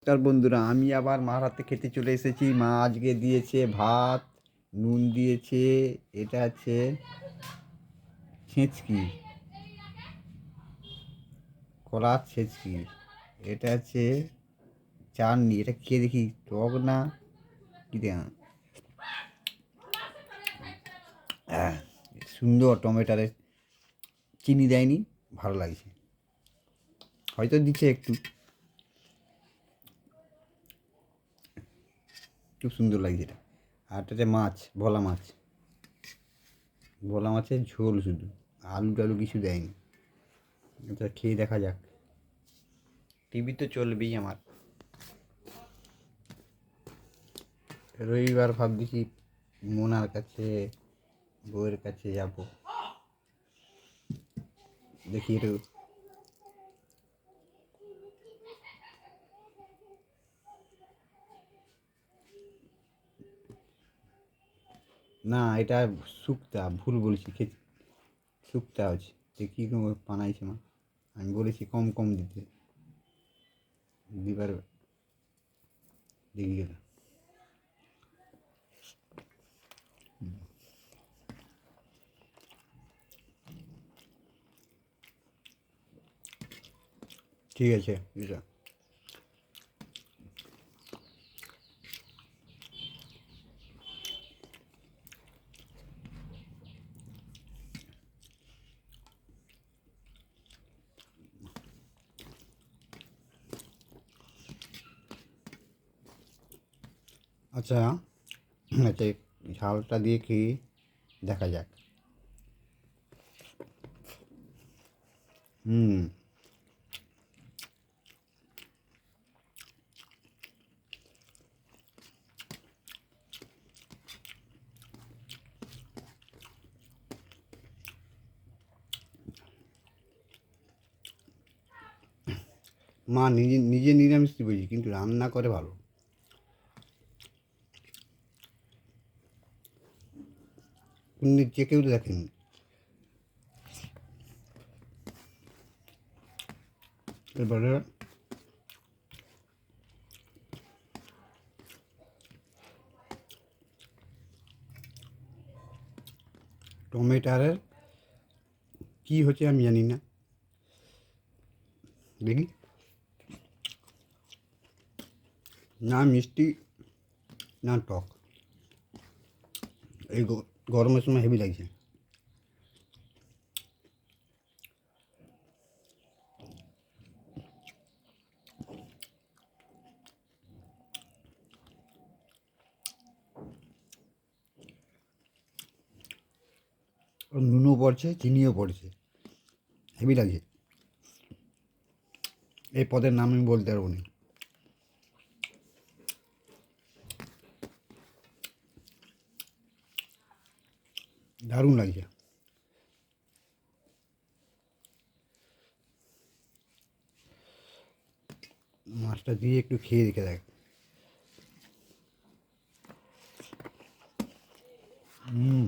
নমস্কার বন্ধুরা আমি আবার মার হাতে খেতে চলে এসেছি। মা আজকে দিয়েছে ভাত নুন দিয়েছে এটা আছে ছেঁচকি কলার ছেঁচকি এটা আছে চাটনি এটা খেয়ে দেখি টক না কি দেখা। আহ, সুন্দর টমেটারের চিনি দেয়নি ভালো লাগছে। হয়তো দিচ্ছে একটু। খুব সুন্দর লাগছে এটা। আর এটাতে মাছ, ভোলা মাছ। ভোলা মাছের ঝোল শুধু, আলু টালু কিছু দেয়নি। এটা খেয়ে দেখা যাক। টিভি তো চলবেই আমার। রবিবার ভাবছি মোনার কাছে, বউয়ের কাছে যাব। দেখি একটু না, এটা শুক্তা, ভুল বলছি, খেতে। শুক্তা আছে দেখি বানাইছে মা? আমি বলেছি কম কম দিতে। দিবার দেখি গেল ঠিক আছে, এটা। আচ্ছা এতে ঝালটা দিয়ে খেয়ে দেখা যাক। হুম। মা নিজে নিজে নিরামিষ বুঝি কিন্তু রান্না করে ভালো। উনি যে কেউ দেখেনি এবারে টমেটারের কি হচ্ছে আমি জানি না। দেখি। না মিষ্টি, না টক। এই গরমের সময় হেভি লাগছে। নুনও পড়ছে, চিনিও পড়ছে। হেভি লাগছে। এই পদের নাম আমি বলতে পারব না। দারুণ লাগছে মাছটা দিয়ে একটু খেয়ে দেখে দেখ হুম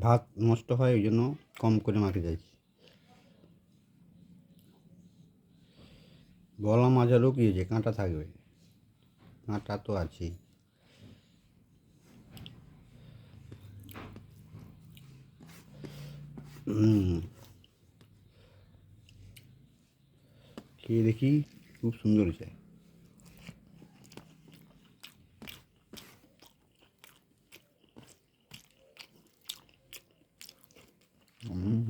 ভাত নষ্ট হয়, ওই জন্য কম করে মাখে বলা মাছ আরও কি কাঁটা থাকবে। কাঁটা তো আছেই। খেয়ে দেখি খুব সুন্দর হয়েছে হুম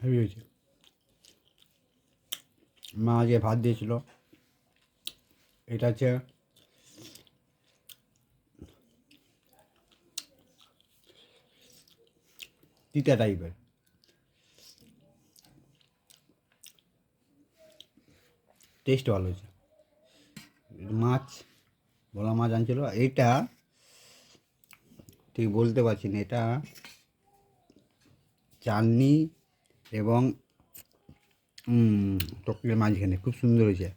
হেভি হয়েছে। মা আজকে ভাত দিয়েছিল। এটা হচ্ছে তিতা টাইপের। টেস্ট ভালো হয়েছে। মাছ, ভোলা মাছ আনছিল। এইটা ঠিক বলতে পারছি না। এটা চাটনি এবং টকের মাঝখানে। খুব সুন্দর হয়েছে।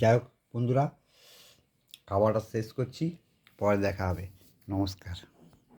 যাই হোক বন্ধুরা, খাবারটা শেষ করছি। পরে দেখা হবে। নমস্কার।